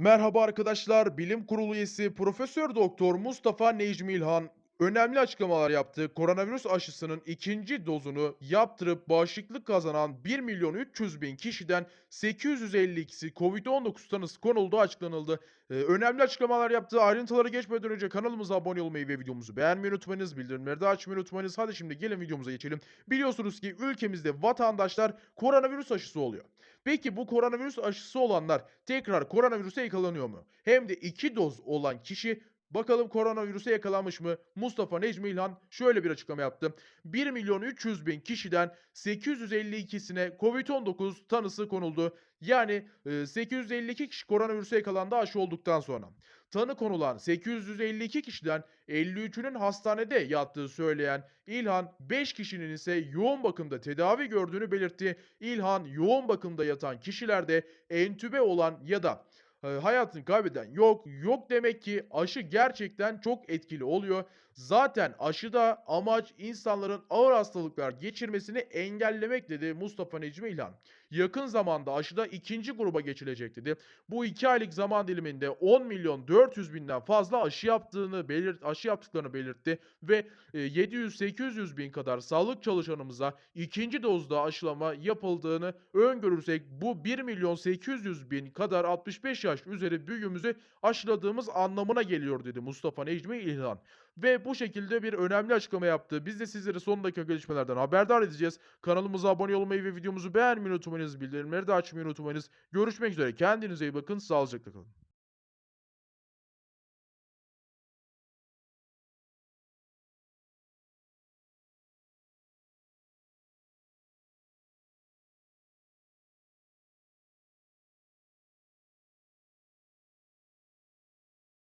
Merhaba arkadaşlar, Bilim Kurulu üyesi Profesör Doktor Mustafa Necmi İlhan önemli açıklamalar yaptı. Koronavirüs aşısının ikinci dozunu yaptırıp bağışıklık kazanan 1 milyon 300 bin kişiden 852'si COVID-19 tanısı konulduğu açıklanıldı. Ee, önemli açıklamalar yaptı. Ayrıntılara geçmeden önce kanalımıza abone olmayı ve videomuzu beğenmeyi unutmayınız. Bildirimleri de açmayı unutmayınız. Hadi şimdi gelin videomuza geçelim. Biliyorsunuz ki ülkemizde vatandaşlar koronavirüs aşısı oluyor. Peki bu koronavirüs aşısı olanlar tekrar koronavirüse yakalanıyor mu? Hem de iki doz olan kişi bakalım koronavirüse yakalanmış mı? Mustafa Necmi İlhan şöyle bir açıklama yaptı. 1 milyon 300 bin kişiden 852'sine Covid-19 tanısı konuldu. Yani e, 852 kişi koronavirüse yakalandı aşı olduktan sonra. Tanı konulan 852 kişiden 53'ünün hastanede yattığı söyleyen İlhan 5 kişinin ise yoğun bakımda tedavi gördüğünü belirtti. İlhan yoğun bakımda yatan kişilerde entübe olan ya da e, hayatını kaybeden yok. Yok demek ki aşı gerçekten çok etkili oluyor. Zaten aşıda amaç insanların ağır hastalıklar geçirmesini engellemek dedi Mustafa Necmi İlhan. Yakın zamanda aşıda ikinci gruba geçilecek dedi. Bu iki aylık zaman diliminde 10 milyon 400 binden fazla aşı yaptığını belirt aşı yaptıklarını belirtti ve e, 700-800 bin kadar sağlık çalışanımıza ikinci dozda aşılama yapıldığını öngörürsek bu 1 milyon 800 bin kadar 65 yaş üzeri büyüğümüzü aşıladığımız anlamına geliyor dedi Mustafa Necmi İlhan. Ve bu şekilde bir önemli açıklama yaptı. Biz de sizleri son dakika gelişmelerden haberdar edeceğiz. Kanalımıza abone olmayı ve videomuzu beğenmeyi unutmayınız. Bildirimleri de açmayı unutmayınız. Görüşmek üzere. Kendinize iyi bakın. Sağlıcakla kalın.